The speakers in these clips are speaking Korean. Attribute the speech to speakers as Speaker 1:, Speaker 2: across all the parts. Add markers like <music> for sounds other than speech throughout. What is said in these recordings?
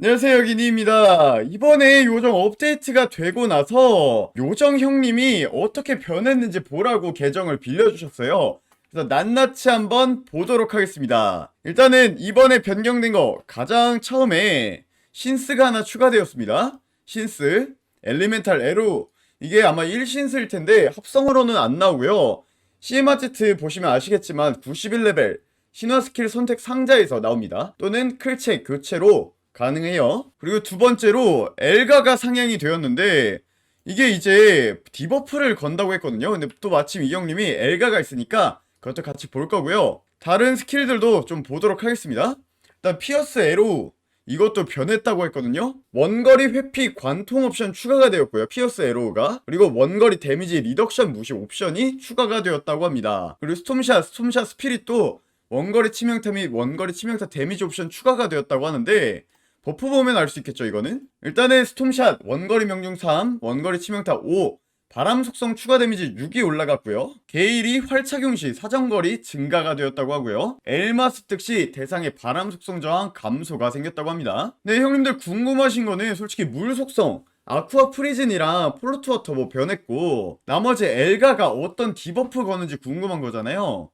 Speaker 1: 안녕하세요, 기니입니다. 이번에 요정 업데이트가 되고 나서 요정 형님이 어떻게 변했는지 보라고 계정을 빌려주셨어요. 그래서 낱낱이 한번 보도록 하겠습니다. 일단은 이번에 변경된 거 가장 처음에 신스가 하나 추가되었습니다. 신스, 엘리멘탈 에로 이게 아마 1신스일 텐데 합성으로는 안 나오고요. CMRZ 보시면 아시겠지만 91레벨 신화 스킬 선택 상자에서 나옵니다. 또는 클책 교체로 가능해요. 그리고 두 번째로 엘가가 상향이 되었는데 이게 이제 디버프를 건다고 했거든요. 근데 또 마침 이 형님이 엘가가 있으니까 그것도 같이 볼 거고요. 다른 스킬들도 좀 보도록 하겠습니다. 일단 피어스 에로 이것도 변했다고 했거든요. 원거리 회피 관통 옵션 추가가 되었고요. 피어스 에로우가 그리고 원거리 데미지 리덕션 무시 옵션이 추가가 되었다고 합니다. 그리고 스톰샷, 스톰샷 스피릿도 원거리 치명타 및 원거리 치명타 데미지 옵션 추가가 되었다고 하는데 버프 보면 알 수 있겠죠 이거는? 일단은 스톰샷 원거리 명중 3 원거리 치명타 5 바람 속성 추가 데미지 6이 올라갔고요. 게일이 활착용 시 사정거리 증가가 되었다고 하고요. 엘마스 특시 대상의 바람 속성 저항 감소가 생겼다고 합니다. 네 형님들 궁금하신 거는 솔직히 물 속성 아쿠아 프리즌이랑 폴로트워터 뭐 변했고 나머지 엘가가 어떤 디버프 거는지 궁금한 거잖아요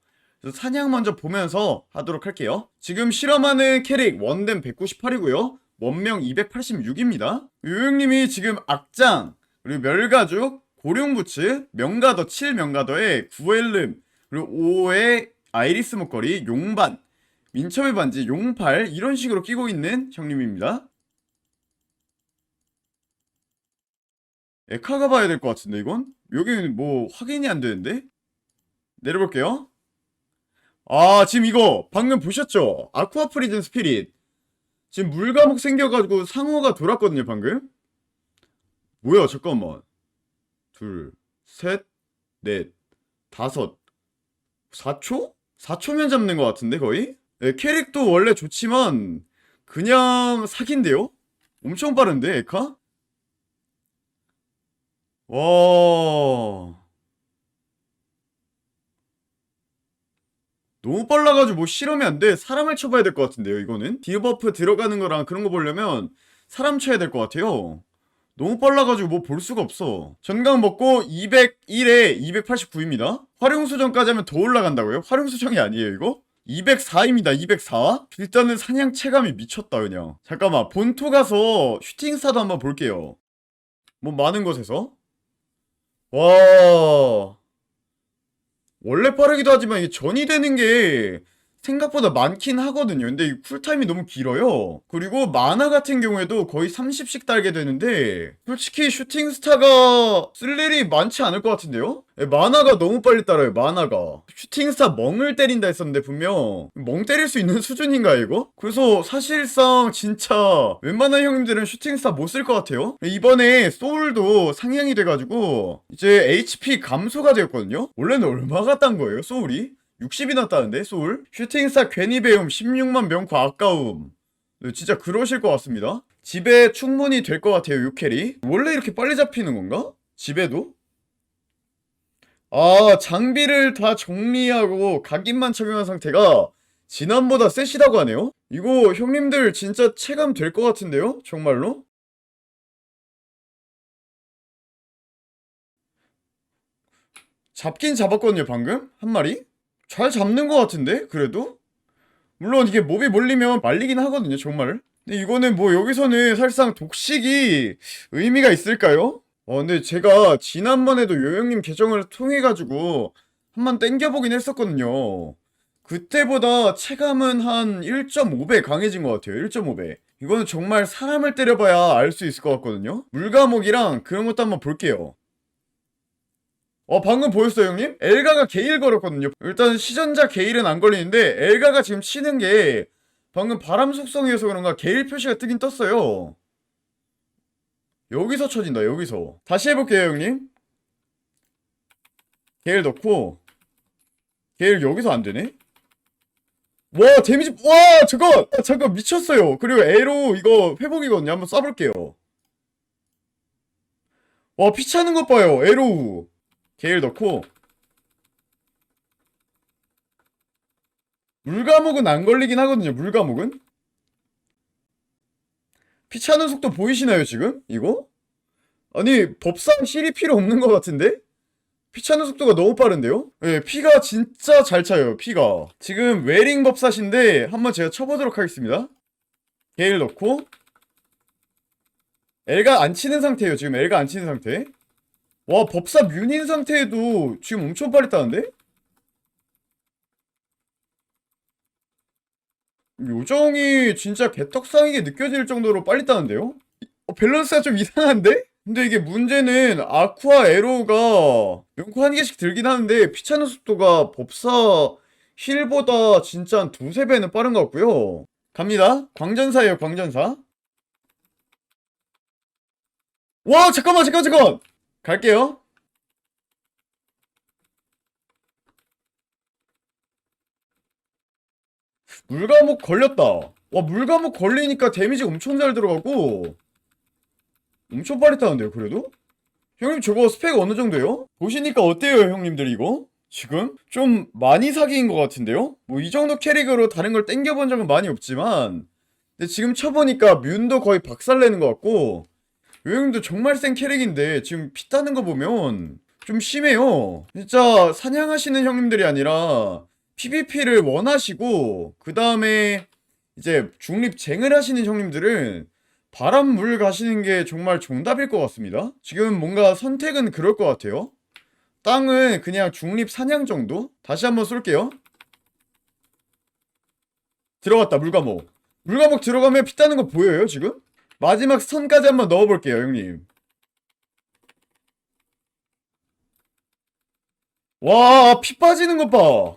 Speaker 1: 사냥 먼저 보면서 하도록 할게요. 지금 실험하는 캐릭 원댐 198이고요. 원명 286입니다. 요영님이 지금 악장, 그리고 멸가죽, 고룡부츠, 명가더 7명가더에 9엘름, 그리고 5의 아이리스 목걸이, 용반, 민첩의 반지, 용팔 이런 식으로 끼고 있는 형님입니다. 에카가 봐야 될 것 같은데 이건? 여기는 뭐 확인이 안 되는데? 내려볼게요. 아, 지금 이거 방금 보셨죠? 아쿠아 프리즌 스피릿. 지금 물과목 생겨가지고 상어가 돌았거든요, 방금. 뭐야, 잠깐만. 둘, 셋, 넷, 다섯, 4초? 4초면 잡는 것 같은데, 거의? 네, 캐릭도 원래 좋지만, 그냥 사기인데요? 엄청 빠른데, 에카? 와. 너무 빨라가지고 뭐 실험이 안 돼. 사람을 쳐봐야 될 것 같은데요, 이거는? 디버프 들어가는 거랑 그런 거 보려면 사람 쳐야 될 것 같아요. 너무 빨라가지고 뭐 볼 수가 없어. 전강 먹고 201에 289입니다. 활용수정까지 하면 더 올라간다고요? 활용수정이 아니에요, 이거? 204입니다, 204. 일단은 사냥 체감이 미쳤다, 그냥. 잠깐만, 본토 가서 슈팅스타도 한번 볼게요. 뭐 많은 곳에서. 와. 원래 빠르기도 하지만 이게 전이 되는 게 생각보다 많긴 하거든요. 근데 이 쿨타임이 너무 길어요. 그리고 만화 같은 경우에도 거의 30씩 달게 되는데 솔직히 슈팅스타가 쓸 일이 많지 않을 것 같은데요? 예, 만화가 너무 빨리 따라요, 만화가. 슈팅스타 멍을 때린다 했었는데 분명 멍 때릴 수 있는 <laughs> 수준인가 이거? 그래서 사실상 진짜 웬만한 형님들은 슈팅스타 못 쓸 것 같아요. 이번에 소울도 상향이 돼가지고 이제 HP 감소가 되었거든요? 원래는 얼마가 딴 거예요, 소울이? 60이나 따는데 소울? 슈팅스타 괜히 배움 16만 명코 아까움 네, 진짜 그러실 것 같습니다 집에 충분히 될 것 같아요 요 캐리 원래 이렇게 빨리 잡히는 건가? 집에도? 아 장비를 다 정리하고 각인만 착용한 상태가 지난보다 세시다고 하네요? 이거 형님들 진짜 체감 될 것 같은데요? 정말로? 잡긴 잡았거든요 방금? 한 마리? 잘 잡는 것 같은데 그래도? 물론 이게 몹이 몰리면 말리긴 하거든요 정말. 근데 이거는 뭐 여기서는 사실상 독식이 의미가 있을까요? 어 근데 제가 지난번에도 요영님 계정을 통해 가지고 한 번 땡겨보긴 했었거든요. 그때보다 체감은 한 1.5배 강해진 것 같아요 1.5배. 이거는 정말 사람을 때려봐야 알 수 있을 것 같거든요. 물감옥이랑 그런 것도 한번 볼게요 어 방금 보였어요 형님? 엘가가 게일 걸었거든요. 일단 시전자 게일은 안 걸리는데 엘가가 지금 치는 게 방금 바람 속성이어서 그런가 게일 표시가 뜨긴 떴어요. 여기서 쳐진다 여기서. 다시 해볼게요 형님. 게일 넣고. 게일 여기서 안 되네? 와 데미지 와 잠깐 아, 잠깐 미쳤어요. 그리고 에로 이거 회복이거든요. 한번 쏴볼게요. 와 피차는 것 봐요 에로우 게일 넣고 물과목은 안 걸리긴 하거든요 물과목은 피 차는 속도 보이시나요 지금? 이거? 아니 법상 실이 필요 없는 것 같은데? 피 차는 속도가 너무 빠른데요? 예, 피가 진짜 잘 차요, 피가. 지금 웨링 법사신데 한번 제가 쳐보도록 하겠습니다. 게일 넣고 L가 안 치는 상태예요, 지금 L가 안 치는 상태. 와, 법사 뮤닌 상태에도 지금 엄청 따는데? 요정이 진짜 개떡상이게 느껴질 정도로 빨리 따는데요? 어, 밸런스가 좀 이상한데? 근데 이게 문제는 아쿠아 에로가 연코 한 개씩 들긴 하는데 피차는 속도가 법사 힐보다 진짜 한 두세 배는 빠른 것 같고요. 갑니다. 광전사예요, 광전사. 와, 잠깐만, 잠깐, 잠깐! 갈게요. 물감목 걸렸다. 와, 물감목 걸리니까 데미지 엄청 잘 들어가고, 엄청 빨리 타는데요, 그래도? 형님, 저거 스펙 어느 정도예요? 보시니까 어때요, 형님들, 이거? 지금? 좀 많이 사기인 것 같은데요? 뭐, 이 정도 캐릭으로 다른 걸 땡겨본 적은 많이 없지만, 근데 지금 쳐보니까 뮨도 거의 박살내는 것 같고, 요 형님도 정말 센 캐릭인데, 지금 피 따는 거 보면, 좀 심해요. 진짜 사냥하시는 형님들이 아니라, PVP를 원하시고 그 다음에 이제 중립쟁을 하시는 형님들은 바람물 가시는 게 정말 정답일 것 같습니다. 지금 뭔가 선택은 그럴 것 같아요. 땅은 그냥 중립 사냥 정도? 다시 한번 쏠게요. 들어갔다 물감목. 물감목 들어가면 피 따는 거 보여요 지금? 마지막 선까지 한번 넣어볼게요 형님. 와 피 빠지는 것 봐.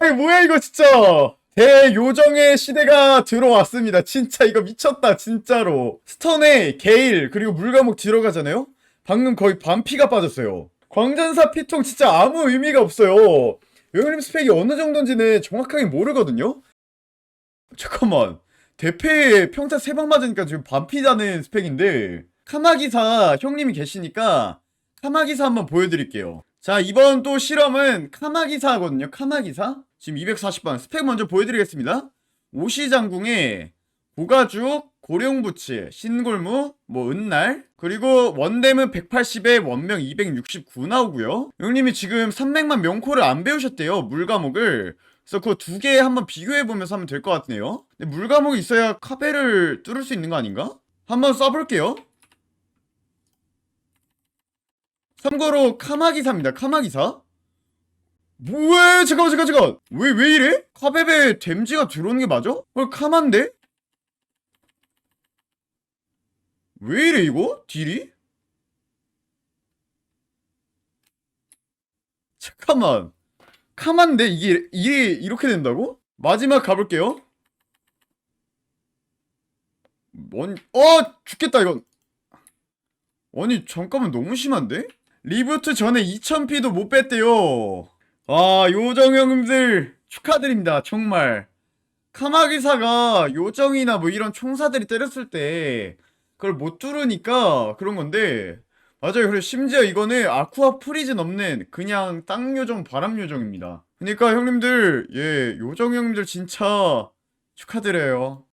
Speaker 1: 아니 뭐야 이거 진짜. 대요정의 시대가 들어왔습니다. 진짜 이거 미쳤다 진짜로. 스턴에 게일 그리고 물감목 들어가잖아요? 방금 거의 반피가 빠졌어요. 광전사 피통 진짜 아무 의미가 없어요. 요영님 스펙이 어느 정도인지는 정확하게 모르거든요? 잠깐만 대패에 평타 3방 맞으니까 지금 반피자는 스펙인데 카마기사 형님이 계시니까 카마기사 한번 보여드릴게요. 자 이번 또 실험은 카마기사 하거든요. 카마기사? 지금 240번 스펙 먼저 보여드리겠습니다. 오시장궁에 고가죽 고령부치 신골무 뭐 은날 그리고 원댐은 180에 원명 269 나오고요. 형님이 지금 300만 명코를 안 배우셨대요 물과목을 그래서 그두개 한번 비교해보면서 하면 될 것 같네요 근데 물 과목이 있어야 카베를 뚫을 수 있는 거 아닌가? 한번 써볼게요 참고로 카마기사입니다. 카마기사. 뭐야? 잠깐만, 잠깐, 잠깐. 왜, 왜 이래? 카베베 댐지가 들어오는 게 맞아? 헐, 카만데? 왜 이래, 이거? 딜이? 잠깐만. 카만데? 이게, 이게 이렇게 된다고? 마지막 가볼게요. 뭔, 어! 죽겠다, 이건. 아니, 잠깐만, 너무 심한데? 리부트 전에 2000피도 못 뺐대요. 아, 요정 형님들 축하드립니다. 정말. 카마기사가 요정이나 뭐 이런 총사들이 때렸을 때 그걸 못 뚫으니까 그런 건데 맞아요. 그리고 심지어 이거는 아쿠아 프리즌 없는 그냥 땅 요정, 바람 요정입니다. 그러니까 형님들, 예, 요정 형님들 진짜 축하드려요.